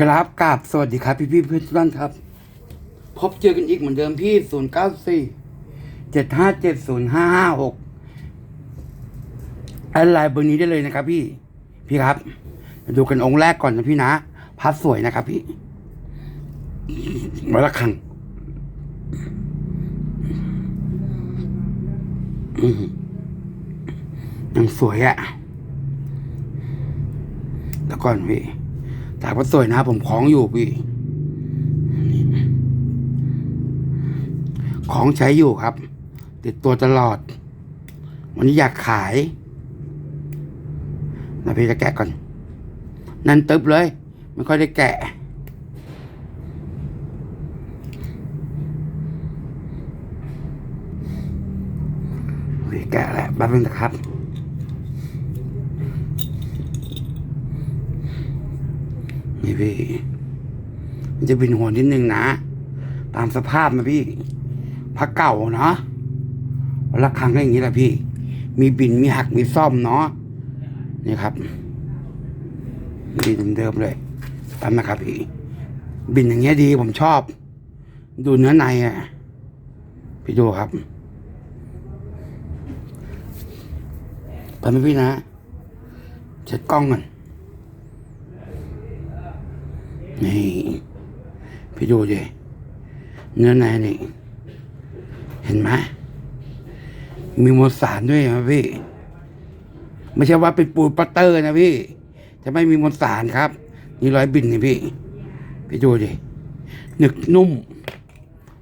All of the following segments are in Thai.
ครับกราบสวัสดีครับ พี่พี่เพื่อนทุกท่านครับ พบเจอกันอีกเหมือนเดิมพี่ศูนย์เก้าสี่เจ็ดห้าเจ็ดศูนย์ห้าห้าหกแอดไลน์เบอร์นี้ได้เลยนะครับ พี่ พี่ครับ ดูกันองค์แรกก่อนนะพี่นะพัดสวยนะครับ พี่วัดละคังอืมยังสวยอะแล้วก่อนพี่ ถามว่าสวยนะ ผมคล้องอยู่พี่ของใช้อยู่ครับ ติดตัวตลอด วันนี้อยากขายนะพี่จะแกะก่อน นั่นตึบเลย ไม่ค่อยได้แกะ แกะแหละแป๊บนึงนะครับ นี่พี่ มันจะเป็นหัวนิดนึงนะ ตามสภาพนะพี่พักเก่าเนาะวันละครั้งก็อย่างนี้แหละพี่ มีบินมีหักมีซ่อมเนาะนี่ครับดีเดิมๆเลยตามนะครับพี่ บินอย่างเงี้ยดีผมชอบ ดูเนื้อในอะพี่ดูครับไปไหมพี่นะเช็ดกล้องก่อน นี่พี่ดูดิเนื้อในนี่ เห็นไหมมีมวลสารด้วยนะพี่ ไม่ใช่ว่าเป็นปูนปัตเตอร์นะพี่ จะไม่มีมวลสารครับ นี่ร้อยบินนี่พี่พี่ดูดิหนึกนุ่ม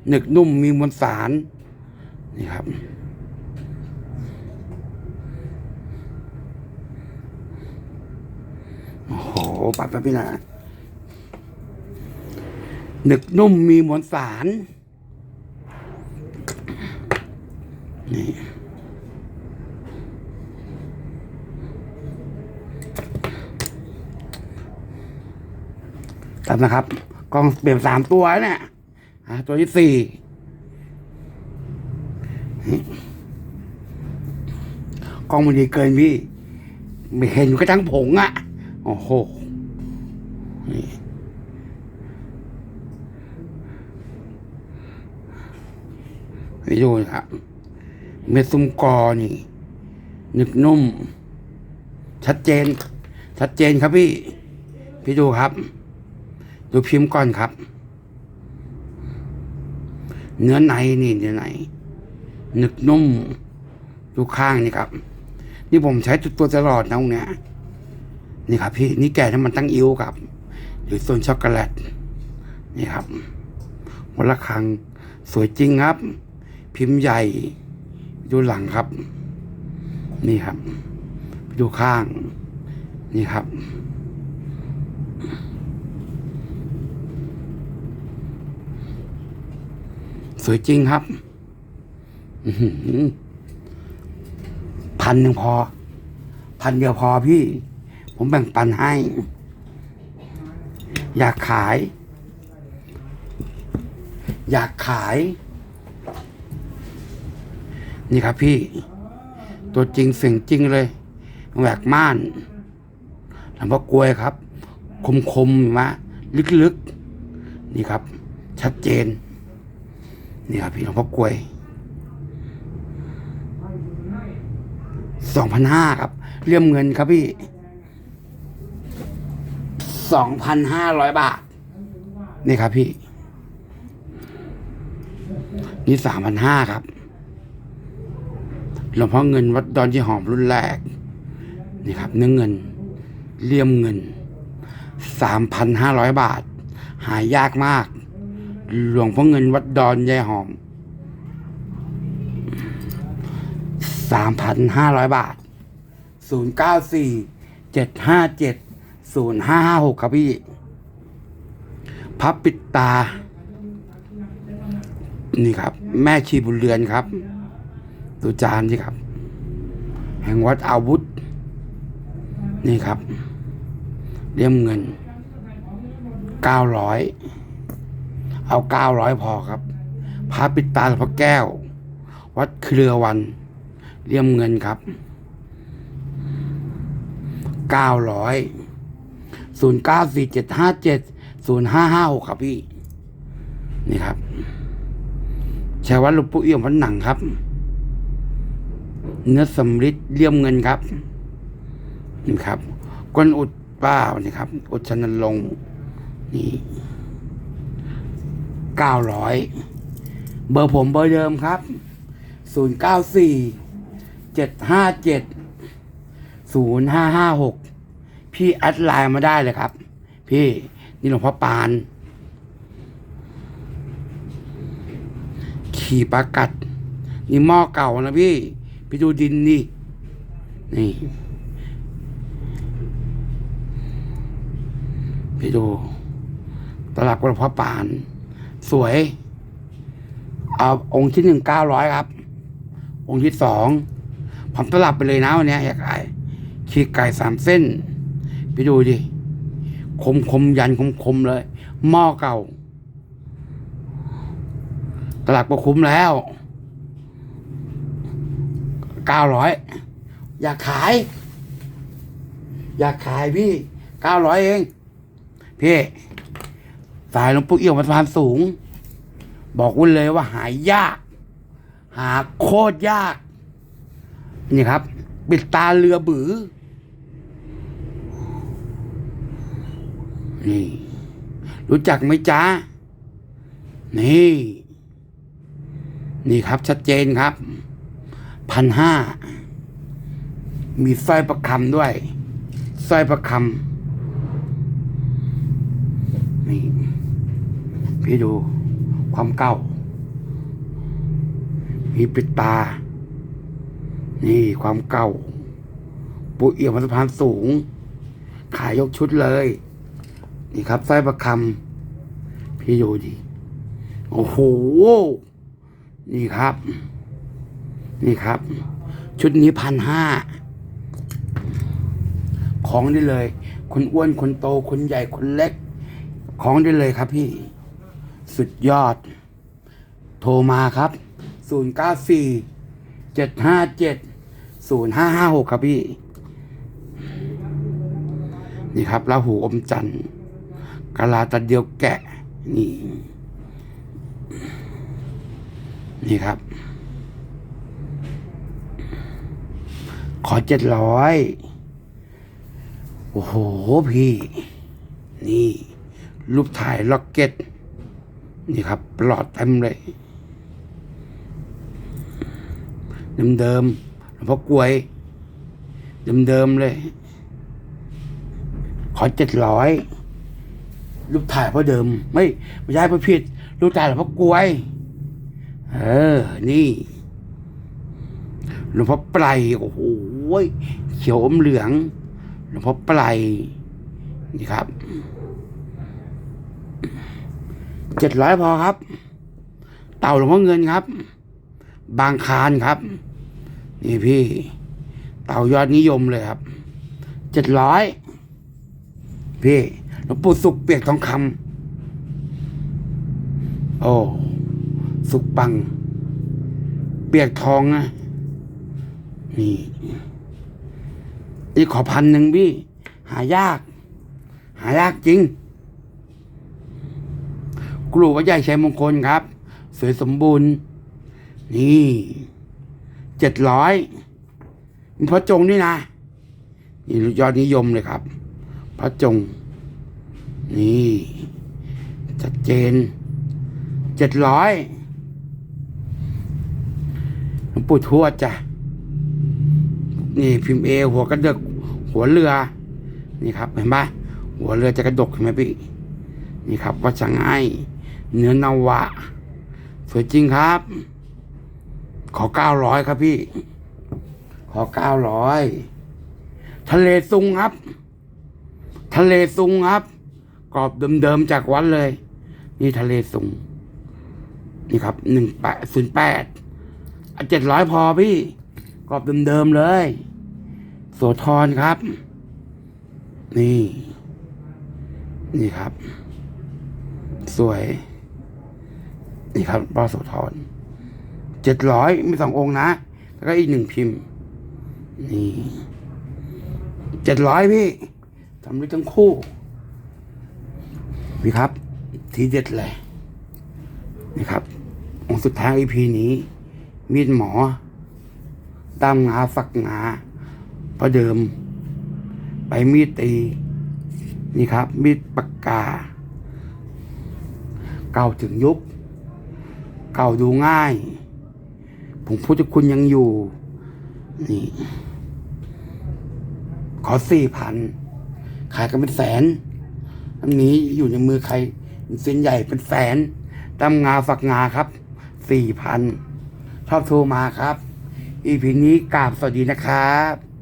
หนึกนุ่มมีมวลสาร นี่ครับโอ้โหปัดไปพี่นะ หนึกนุ่มมีมวลสารนี่ตามนะครับ กล้องเปลี่ยนสามตัวเนี่ยอะตัวที่สี่กล้องมันดีเกินพี่ ไม่เห็นก็ทั้งผงอะ โอ้โหนี่ ไปดูนะครับเม็ดซุ้มกอนี่หนึกนุ่ม ชัดเจน ชัดเจนครับพี่ พี่ดูครับ ดูพิมพ์ก่อนครับ เนื้อในนี่เนื้อในหนึกนุ่ม ดูข้างนี่ครับ นี่ผมใช้ตัวตลอดนะตรงเนี้ยนี่ครับพี่นี่แก่น้ำมันตั้งอิ้วครับ หรือส่วนช็อกโกแลต นี่ครับหัวละครังสวยจริงครับ พิมพ์ใหญ่ดูหลังครับ นี่ครับดูข้าง นี่ครับ สวยจริงครับพันหนึ่งพอ พันเดียวพอพี่ ผมแบ่งปันให้ อยากขาย อยากขาย นี่ครับพี่ ตัวจริงเสียงจริงเลยแหวกม่านหลวงพ่อกลวยครับ คมคมมาลึกๆ นี่ครับ ชัดเจน นี่ครับพี่หลวงพ่อกลวยสองพันห้าครับ เลี่ยมเงินครับพี่สองพันห้าร้อยบาท นี่ครับพี่ นี่สามพันห้าครับ หลวงพ่อเงินวัดดอนที่หอมรุ่นแรกนี่ครับ เนื้อเงินเลี่ยมเงินสามพันห้าร้อยบาท หายากมาก หลวงพ่อเงินวัดดอนยายหอมสามพันห้าร้อยบาทศูนย์เก้าสี่เจ็ดห้าเจ็ดศูนย์ห้าห้าหกครับพี่ พับปิดตา นี่ครับ แม่ชีบุญเรือนครับ ดูจานสิครับ แห่งวัดอาวุธ นี่ครับเลี่ยมเงินเก้าร้อยเอาเก้าร้อยพอครับพระปิดตาหลวงพ่อแก้ว วัดเครือวันเลี่ยมเงินครับเก้าร้อยศูนย์เก้าสี่เจ็ดห้าเจ็ดศูนย์ห้าห้าหกครับพี่ นี่ครับชายวัดหลวงปู่เอี่ยมวัดหนังครับ เนื้อสำริดเลี่ยมเงินครับนี่ครับก้นอุดป้านี่ครับ อุดชนนลงนี่เก้าร้อยเบอร์ผมเบอร์เดิมครับศูนย์เก้าสี่เจ็ดห้าเจ็ดศูนย์ห้าห้าหกพี่แอดไลน์มาได้เลยครับ พี่นี่หลวงพ่อปาน ขี่ปากัด นี่หม้อเก่านะพี่ ดูดินนี่นี่พี่ดูตลับกระเพาะปาน สวยเอาองค์ที่หนึ่งเก้าร้อยครับ องค์ที่สองผมตลับไปเลยนะวันนี้ยอยากไก่ขีดไก่สามเส้นพี่ดูดิ คมคมยันคมคมเลย หม้อเก่า ตลาดก็คุ้มแล้ว เก้าร้อยอยากขาย อยากขายพี่เก้าร้อยเอง พี่สายหลวงปู่เอี่ยวมาทานสูง บอกไว้เลยว่าหายยาก หาโคตรยาก นี่ครับ ปิดตาเรือบือ นี่ รู้จักไหมจ๊ะ นี่ นี่ครับชัดเจนครับ พันห้ามีสร้อยประคำด้วยสร้อยประคำนี่พี่ดูความเก่า มีปิดตา นี่ความเก่า ปุเอี่ยมสะพานสูง ขายยกชุดเลย นี่ครับสร้อยประคำพี่ดูดิโอ้โห นี่ครับ นี่ครับ ชุดนี้พันห้าของได้เลย คนอ้วนคนโตคนใหญ่คนเล็ก ของได้เลยครับพี่ สุดยอด โทรมาครับศูนย์เก้าสี่เจ็ดห้าเจ็ดศูนย์ห้าห้าหกครับพี่ นี่ครับลาหูอมจันทร์กะลาตะเดียวแกะ นี่ นี่ครับ ขอเจ็ดร้อยโอ้โหพี่ นี่รูปถ่ายล็อกเก็ต นี่ครับปลอดเต็มเลยเดิมๆหลวงพ่อกวย เดิมๆเลย ขอเจ็ดร้อยรูปถ่ายพราะเดิม ไม่ไม่ใช่พราะผิดรูปถ่ายหลวงพ่อกวย เออ นี่หลวงพ่อไพรโอ้โห เขียวอมเหลืองหลวงพ่อไพรนี่ครับเจ็ดร้อยพอครับ เต่าหลวงพ่อเงินครับ บางคานครับ นี่พี่ เต่ายอดนิยมเลยครับเจ็ดร้อยพี่หลวงปู่สุกเปียกทองคำโอ้สุกปัง เปียกทองนะนี่ นี่ขอพันหนึ่งพี่ หายาก หายากจริงกลูวัดใหญ่ชัยมงคลครับ สวยสมบูรณ์ นี่เจ็ดร้อยมีพระจงนี่นะนี่ยอดนิยมเลยครับ พระจง นี่ชัดเจนเจ็ดร้อยหลวงปู่ทวดจ้ะนี่พิมพ์เอหัวกระเดก หัวเรือนี่ครับเห็นปะหัวเรือจะกระดกเห็นไหมพี่นี่ครับวัดสังไอเนื้อนาวะ สวยจริงครับ ขอเก้าร้อยครับพี่ ขอเก้าร้อยทะเลซุงครับ ทะเลซุงครับ กรอบเดิมๆจากวัดเลย นี่ทะเลซุงนี่ครับหนึ่งแปดศูนย์แปดเจ็ดร้อยพอพี่ กรอบเดิมๆเลย โสธรครับ นี่ นี่ครับ สวย นี่ครับปอโสธรเจ็ดร้อยมีสององค์นะ แล้วก็อีกหนึ่งพิมพ์ นี่เจ็ดร้อยพี่ทำด้วยทั้งคู่พี่ครับ ทีเด็ดเลยนี่ครับ องค์สุดท้าย EP นี้ มีดหมอตามงาฝักงา ประเดิม ไปมีดตี นี่ครับ มีดปากกา เก่าถึงยุค เก่าดูง่าย ผมพุทธคุณยังอยู่ นี่ ขอสี่พัน ขายกันเป็นแสนอันนี้อยู่ในมือใครเส้นใหญ่เป็นแสนตำงาฝักงาครับสี่พันชอบโทรมาครับ อีพีนี้กราบสวัสดีนะครับ